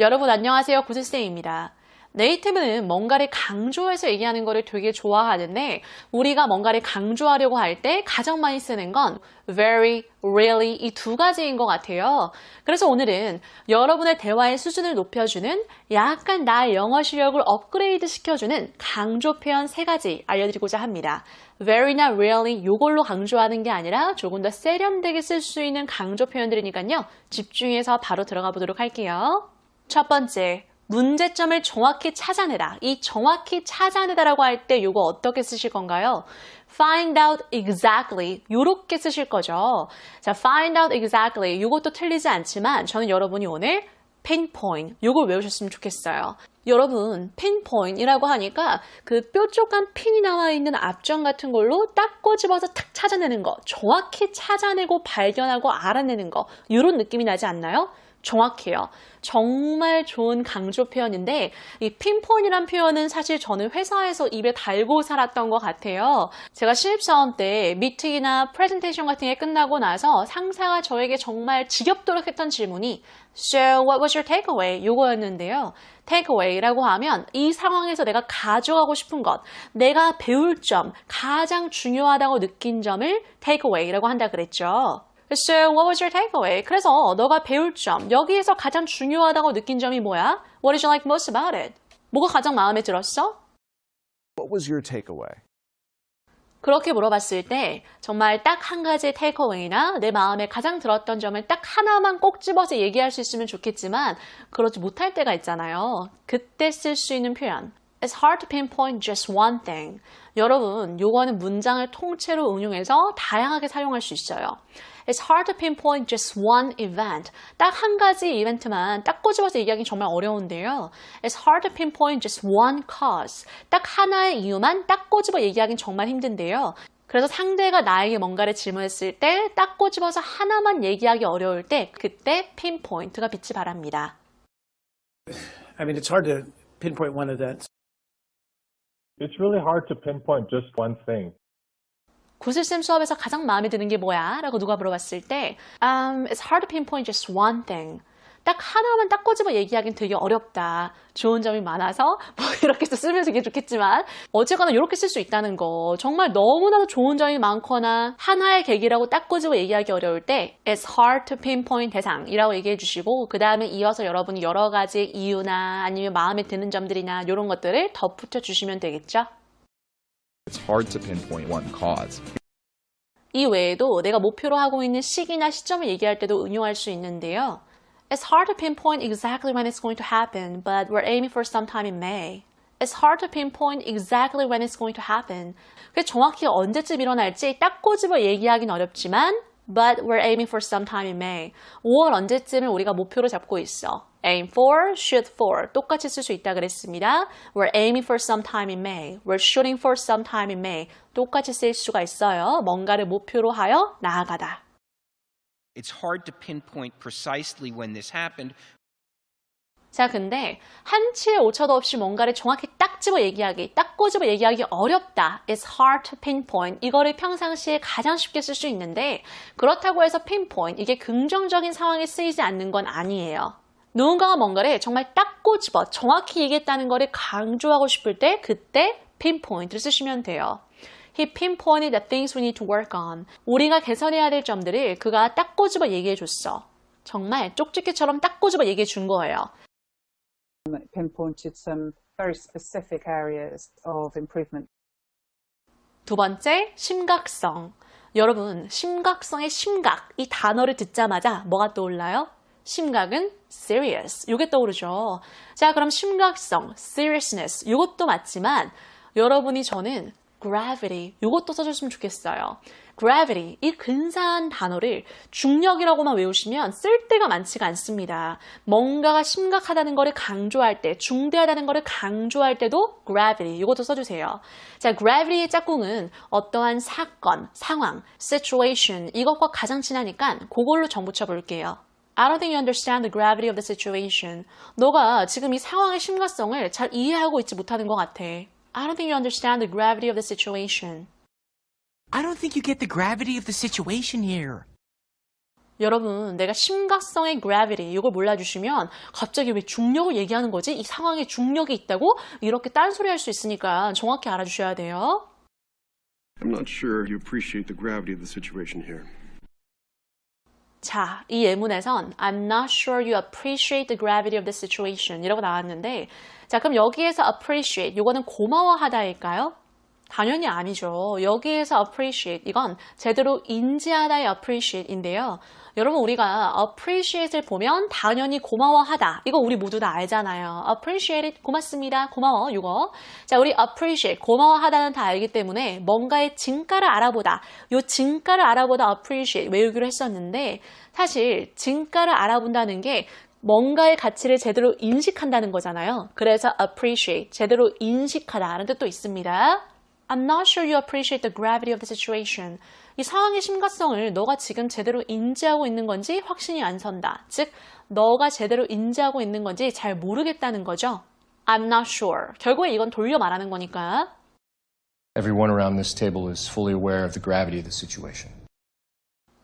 여러분 안녕하세요. 구슬쌤입니다. 네이티브는 뭔가를 강조해서 얘기하는 거를 되게 좋아하는데 우리가 뭔가를 강조하려고 할 때 가장 많이 쓰는 건 very, really 이 두 가지인 것 같아요. 그래서 오늘은 여러분의 대화의 수준을 높여주는 약간 나의 영어 실력을 업그레이드 시켜주는 강조 표현 세 가지 알려드리고자 합니다. very나 really 요걸로 강조하는 게 아니라 조금 더 세련되게 쓸 수 있는 강조 표현들이니까요. 집중해서 바로 들어가 보도록 할게요. 첫 번째, 문제점을 정확히 찾아내다. 이 정확히 찾아내다라고 할 때 이거 어떻게 쓰실 건가요? find out exactly 요렇게 쓰실 거죠. 자, find out exactly 이것도 틀리지 않지만 저는 여러분이 오늘 pinpoint 요걸 외우셨으면 좋겠어요. 여러분 pinpoint이라고 하니까 그 뾰족한 핀이 나와 있는 앞점 같은 걸로 딱 꼬집어서 탁 찾아내는 거 정확히 찾아내고 발견하고 알아내는 거 이런 느낌이 나지 않나요? 정확해요. 정말 좋은 강조 표현인데 이 핀폰이란 표현은 사실 저는 회사에서 입에 달고 살았던 것 같아요. 제가 신입사원 때 미팅이나 프레젠테이션 같은 게 끝나고 나서 상사가 저에게 정말 지겹도록 했던 질문이 So what was your takeaway? 요거였는데요. takeaway라고 하면 이 상황에서 내가 가져가고 싶은 것, 내가 배울 점, 가장 중요하다고 느낀 점을 takeaway라고 한다 그랬죠. So, what was your takeaway? 그래서 너가 배울 점, 여기에서 가장 중요하다고 느낀 점이 뭐야? What did you like most about it? 뭐가 가장 마음에 들었어? What was your takeaway? 그렇게 물어봤을 때 정말 딱 한 가지의 테이크어웨이나 내 마음에 가장 들었던 점을 딱 하나만 꼭 집어서 얘기할 수 있으면 좋겠지만 그러지 못할 때가 있잖아요. 그때 쓸 수 있는 표현. It's hard to pinpoint just one thing. 여러분, 요거는 문장을 통째로 응용해서 다양하게 사용할 수 있어요. It's hard to pinpoint just one event. 딱 한 가지 이벤트만 딱 꼬집어서 얘기하기 정말 어려운데요. It's hard to pinpoint just one cause. 딱 하나의 이유만 딱 꼬집어 얘기하기는 정말 힘든데요. 그래서 상대가 나에게 뭔가를 질문했을 때 딱 꼬집어서 하나만 얘기하기 어려울 때 그때 pinpoint가 빛이 발합니다. I mean, it's hard to pinpoint one event. It's really hard to pinpoint just one thing. 구슬쌤 수업에서 가장 마음에 드는 게 뭐야? 라고 누가 물어봤을 때 um, It's hard to pinpoint just one thing. 딱 하나만 딱 꼬집어 얘기하기는 되게 어렵다. 좋은 점이 많아서 뭐 이렇게 또 쓰면 되게 좋겠지만 어쨌거나 이렇게 쓸 수 있다는 거. 정말 너무나도 좋은 점이 많거나 하나의 계기라고 딱 꼬집어 얘기하기 어려울 때 It's hard to pinpoint 대상이라고 얘기해 주시고 그 다음에 이어서 여러분이 여러 가지 이유나 아니면 마음에 드는 점들이나 이런 것들을 덧붙여 주시면 되겠죠. It's hard to pinpoint one cause. 이 외에도 내가 목표로 하고 있는 시기나 시점을 얘기할 때도 응용할 수 있는데요. It's hard to pinpoint exactly when it's going to happen, but we're aiming for sometime in May. It's hard to pinpoint exactly when it's going to happen. 그 정확히 언제쯤 일어날지 딱 꼬집어 얘기하기는 어렵지만, but we're aiming for sometime in May. 5월 언제쯤을 우리가 목표로 잡고 있어. Aim for, shoot for 똑같이 쓸 수 있다 그랬습니다. We're aiming for sometime in May. We're shooting for sometime in May. 똑같이 쓸 수가 있어요. 뭔가를 목표로 하여 나아가다. It's hard to pinpoint precisely when this happened, 자, 근데 한치의 오차도 없이 뭔가를 정확히 딱 집어 얘기하기, 딱 꼬집어 얘기하기 어렵다. It's hard to pinpoint. 이거를 평상시에 가장 쉽게 쓸 수 있는데 그렇다고 해서 pinpoint 이게 긍정적인 상황에 쓰이지 않는 건 아니에요. 누군가가 뭔가를 정말 딱 꼬집어 정확히 얘기했다는 거를 강조하고 싶을 때 그때 pinpoint를 쓰시면 돼요. He pinpointed the things we need to work on. 우리가 개선해야 될 점들을 그가 딱 꼬집어 얘기해 줬어. 정말 쪽집게처럼 딱 꼬집어 얘기해 준 거예요. pinpointed some very specific areas of improvement. 두 번째, 심각성. 여러분, 심각성의 심각, 이 단어를 듣자마자 뭐가 떠올라요? 심각은 serious. 요게 떠오르죠. 자, 그럼 심각성, seriousness. 요것도 맞지만 여러분이 저는 gravity. 요것도 써줬으면 좋겠어요. gravity. 이 근사한 단어를 중력이라고만 외우시면 쓸 데가 많지가 않습니다. 뭔가가 심각하다는 거를 강조할 때, 중대하다는 거를 강조할 때도 gravity. 이것도 써주세요. 자, gravity의 짝꿍은 어떠한 사건, 상황, situation 이것과 가장 친하니까 그걸로 정붙여 볼게요. I don't think you understand the gravity of the situation. 너가 지금 이 상황의 심각성을 잘 이해하고 있지 못하는 것 같아. I don't think you understand the gravity of the situation. I don't think you get the gravity of the situation here. 여러분, 내가 심각성의 gravity 이걸 몰라주시면 갑자기 왜 중력을 얘기하는 거지? 이 상황에 중력이 있다고? 이렇게 딴소리 할 수 있으니까 정확히 알아주셔야 돼요. I'm not sure you appreciate the gravity of the situation here. 자, 이 예문에선 I'm not sure you appreciate the gravity of the situation 이라고 나왔는데 자, 그럼 여기에서 appreciate 이거는 고마워하다일까요? 당연히 아니죠. 여기에서 appreciate 이건 제대로 인지하다의 appreciate인데요. 여러분 우리가 appreciate을 보면 당연히 고마워하다. 이거 우리 모두 다 알잖아요. appreciate it 고맙습니다. 고마워. 이거. 자, 우리 appreciate 고마워하다는 다 알기 때문에 뭔가의 진가를 알아보다. 요 진가를 알아보다 appreciate 외우기로 했었는데 사실 진가를 알아본다는 게 뭔가의 가치를 제대로 인식한다는 거잖아요. 그래서 appreciate 제대로 인식하다라는 뜻도 있습니다. I'm not sure you appreciate the gravity of the situation. 이 상황의 심각성을 너가 지금 제대로 인지하고 있는 건지 확신이 안 선다. 즉, 너가 제대로 인지하고 있는 건지 잘 모르겠다는 거죠. I'm not sure. 결국에 이건 돌려 말하는 거니까. Everyone around this table is fully aware of the gravity of the situation.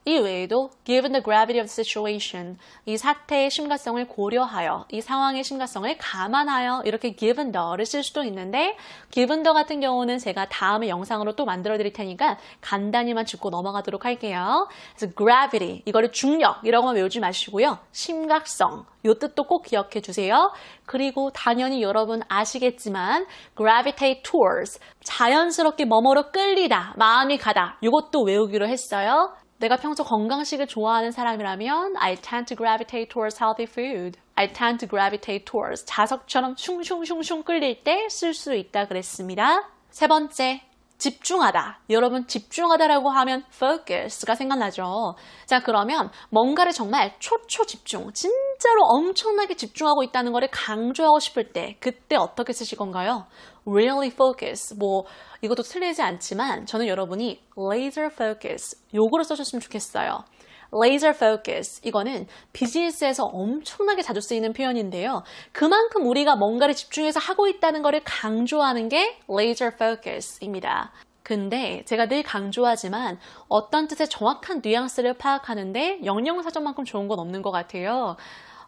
이 외에도 given the gravity of the situation, 이 사태의 심각성을 고려하여, 이 상황의 심각성을 감안하여 이렇게 given the를 쓸 수도 있는데 given the 같은 경우는 제가 다음에 영상으로 또 만들어 드릴 테니까 간단히만 짚고 넘어가도록 할게요. 그래서 gravity, 이거를 중력이라고만 외우지 마시고요. 심각성, 요 뜻도 꼭 기억해 주세요. 그리고 당연히 여러분 아시겠지만 gravitate towards, 자연스럽게 뭐뭐로 끌리다, 마음이 가다, 이것도 외우기로 했어요. 내가 평소 건강식을 좋아하는 사람이라면 I tend to gravitate towards healthy food. I tend to gravitate towards 자석처럼 슝슝슝슝 끌릴 때 쓸 수 있다 그랬습니다. 세 번째, 집중하다. 여러분 집중하다라고 하면 focus가 생각나죠. 자 그러면 뭔가를 정말 초초 집중, 진짜로 엄청나게 집중하고 있다는 것을 강조하고 싶을 때 그때 어떻게 쓰실 건가요? Really focus. 뭐 이것도 틀리지 않지만 저는 여러분이 laser focus 요거로 써줬으면 좋겠어요. Laser focus 이거는 비즈니스에서 엄청나게 자주 쓰이는 표현인데요. 그만큼 우리가 뭔가를 집중해서 하고 있다는 것을 강조하는 게 laser focus입니다. 근데 제가 늘 강조하지만 어떤 뜻의 정확한 뉘앙스를 파악하는데 영영사전만큼 좋은 건 없는 것 같아요.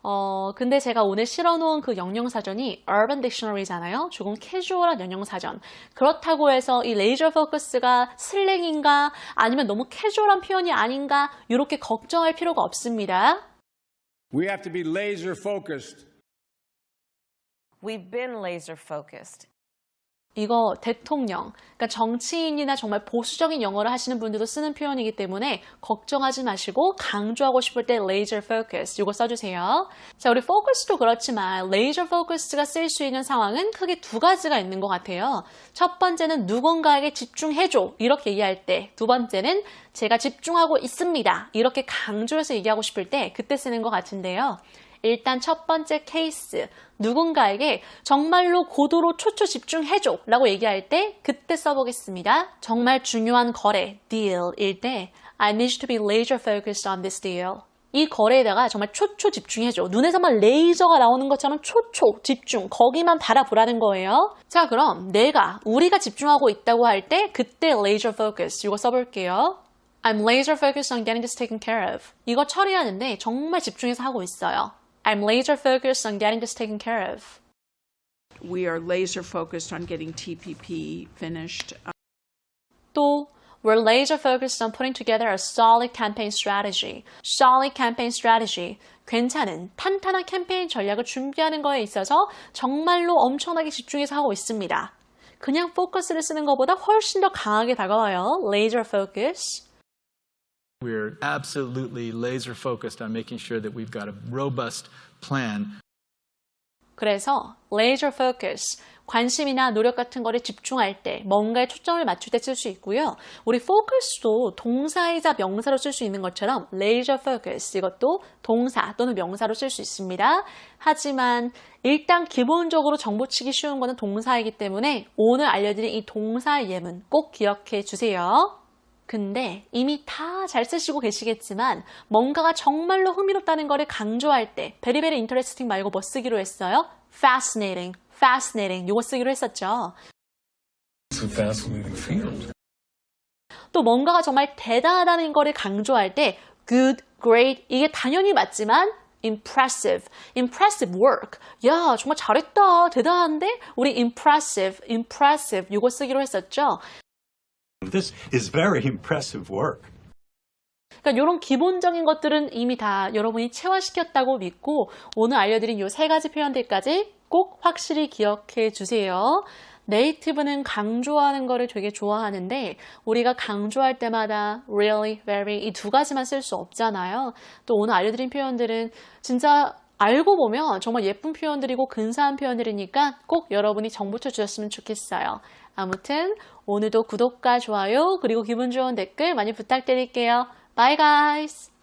어, 근데 제가 오늘 실어놓은 그 영영사전이 Urban Dictionary잖아요. 조금 캐주얼한 영영사전. 그렇다고 해서 이 레이저 포커스가 슬랭인가 아니면 너무 캐주얼한 표현이 아닌가 이렇게 걱정할 필요가 없습니다. We have to be laser focused. We've been laser focused. 이거 대통령, 그러니까 정치인이나 정말 보수적인 영어를 하시는 분들도 쓰는 표현이기 때문에 걱정하지 마시고 강조하고 싶을 때 laser focus 이거 써주세요. 자, 우리 focus도 그렇지만 laser focus가 쓸 수 있는 상황은 크게 두 가지가 있는 것 같아요. 첫 번째는 누군가에게 집중해줘 이렇게 얘기할 때, 두 번째는 제가 집중하고 있습니다 이렇게 강조해서 얘기하고 싶을 때 그때 쓰는 것 같은데요. 일단 첫 번째 케이스, 누군가에게 정말로 고도로 초초 집중해줘 라고 얘기할 때 그때 써보겠습니다. 정말 중요한 거래, deal일 때 I need to be laser focused on this deal. 이 거래에다가 정말 초초 집중해줘. 눈에서만 레이저가 나오는 것처럼 초초 집중, 거기만 바라보라는 거예요. 자, 그럼 내가, 우리가 집중하고 있다고 할 때 그때 laser focus 이거 써볼게요. I'm laser focused on getting this taken care of. 이거 처리하는데 정말 집중해서 하고 있어요. I'm laser focused on getting this taken care of. We are laser focused on getting TPP finished. 또 We're laser focused on putting together a solid campaign strategy. Solid campaign strategy. 괜찮은 탄탄한 캠페인 전략을 준비하는 거에 있어서 정말로 엄청나게 집중해서 하고 있습니다. 그냥 포커스를 쓰는 것보다 훨씬 더 강하게 다가와요. Laser focus. We're absolutely laser focused on making sure that we've got a robust plan. 그래서 laser focus, 관심이나 노력 같은 거를 집중할 때, 뭔가에 초점을 맞출 때 쓸 수 있고요. 우리 focus도 동사이자 명사로 쓸 수 있는 것처럼 laser focus 이것도 동사 또는 명사로 쓸 수 있습니다. 하지만 일단 기본적으로 정보치기 쉬운 거는 동사이기 때문에 오늘 알려드린 이 동사 예문 꼭 기억해 주세요. 근데 이미 다 잘 쓰시고 계시겠지만 뭔가가 정말로 흥미롭다는 거를 강조할 때 베리베리 인터레스팅 말고 뭐 쓰기로 했어요? fascinating, fascinating 이거 쓰기로 했었죠. 또 뭔가가 정말 대단하다는 거를 강조할 때 good, great 이게 당연히 맞지만 impressive, impressive work. 야, 정말 잘했다. 대단한데? 우리 impressive, impressive 이거 쓰기로 했었죠. This is very impressive work. 그러니까 이런 기본적인 것들은 이미 다 여러분이 체화시켰다고 믿고 오늘 알려드린 이 세 가지 표현들까지 꼭 확실히 기억해 주세요. 네이티브는 강조하는 거를 되게 좋아하는데 우리가 강조할 때마다 really, very 이 두 가지만 쓸 수 없잖아요. 또 오늘 알려드린 표현들은 진짜 알고 보면 정말 예쁜 표현들이고 근사한 표현들이니까 꼭 여러분이 정보쳐 주셨으면 좋겠어요. 아무튼 오늘도 구독과 좋아요 그리고 기분 좋은 댓글 많이 부탁드릴게요. Bye guys!